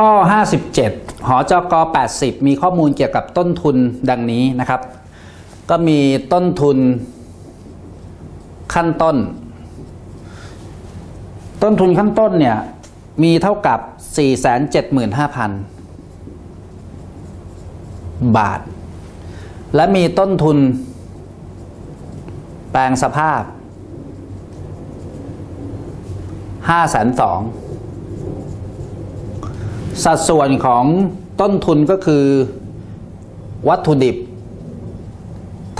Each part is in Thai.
ข้อ 57 หอจก 80 มีข้อมูลเกี่ยวกับต้นทุนดังนี้นะครับ ก็มีต้นทุนขั้นต้น ต้นทุนขั้นต้นเนี่ยมีเท่ากับ 475,000 บาท และมีต้นทุน แปลงสภาพ 5 2 0 0 0 สัดส่วนของต้นทุนก็คือวัตถุดิบ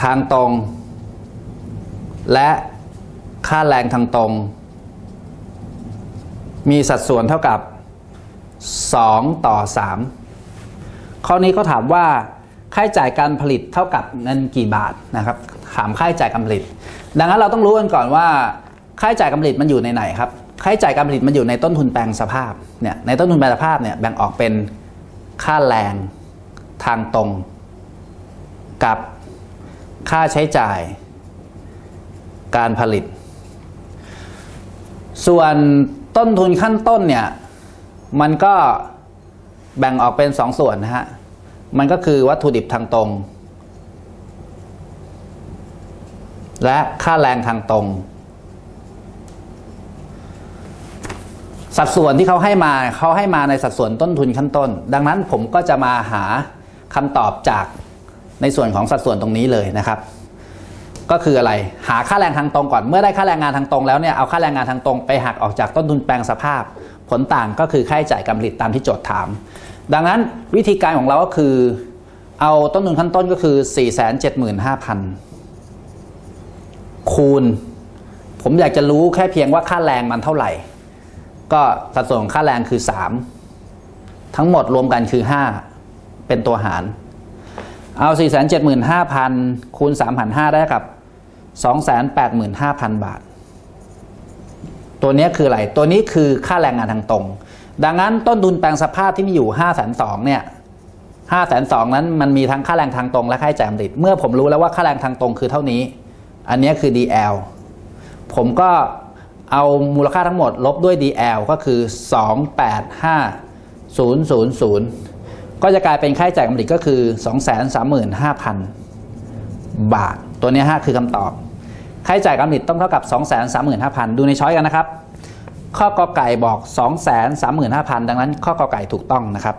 ทางตรง และค่าแรงทางตรง มีสัดส่วนเท่ากับ 2 ต่อ 3 ข้อนี้ก็ถามว่าค่าใช้จ่ายการผลิตเท่ากับเงินกี่บาทนะครับถามค่าใช้จ่ายการผลิต ดังนั้นเราต้องรู้กันก่อนว่าค่าใช้จ่ายการผลิตมันอยู่ในไหนครับ ค่าใช้จ่ายการผลิตมันอยู่ในต้นทุนแปลงสภาพเนี่ยในต้นทุนแปลงสภาพเนี่ยแบ่งออกเป็นค่าแรงทางตรง กับค่าใช้จ่าย การผลิต ส่วนต้นทุนขั้นต้นเนี่ยมันก็แบ่งออกเป็นสองส่วนนะฮะมันก็คือวัตถุดิบทางตรง และค่าแรงทางตรง สัดส่วนที่เขาให้มาเขาให้มาในสัดส่วนต้นทุนขั้นต้น ดังนั้นผมก็จะมาหาคำตอบจากในส่วนของสัดส่วนตรงนี้เลยนะครับ ก็คืออะไรหาค่าแรงทางตรงก่อน เมื่อได้ค่าแรงงานทางตรงแล้วเนี่ยเอาค่าแรงงานทางตรงไปหักออกจากต้นทุนแปลงสภาพ ผลต่างก็คือค่าใช้จ่ายการผลิตตามที่โจทย์ถาม ดังนั้นวิธีการของเราก็คือ เอาต้นทุนขั้นต้นก็คือ 475,000 คูณ ผมอยากจะรู้แค่เพียงว่าค่าแรงมันเท่าไหร่ ก็สัดส่วนของค่าแรงคือ 3 ทั้งหมดรวมกันคือ 5 เป็นตัวหาร เอา 475,000 คูณ3,500ได้กับ 285,000 บาท ตัวนี้คืออะไร ตัวนี้คือค่าแรงงานทางตรง ดังนั้นต้นทุนแปลงสภาพที่มีอยู่ 5 2 0 0เนี่ย5 2 0 0 0นั้นมันมีทั้งค่าแรงทางตรงและค่าใช้จ่ายผลิต เมื่อผมรู้แล้วว่าค่าแรงทางตรงคือเท่านี้ อันนี้คือ DL ผมก็ เอามูลค่าทั้งหมดลบด้วย DL ก็คือ 285,000 ก็จะกลายเป็นค่าใช้จ่ายการผลิตก็คือ 235,000 บาท ตัวนี้ฮะคือคำตอบ ค่าใช้จ่ายการผลิตต้องเท่ากับ 235,000 ดูในช้อยกันนะครับ ข้อกอไก่บอก 235,000 ดังนั้นข้อกอไก่ถูกต้องนะครับ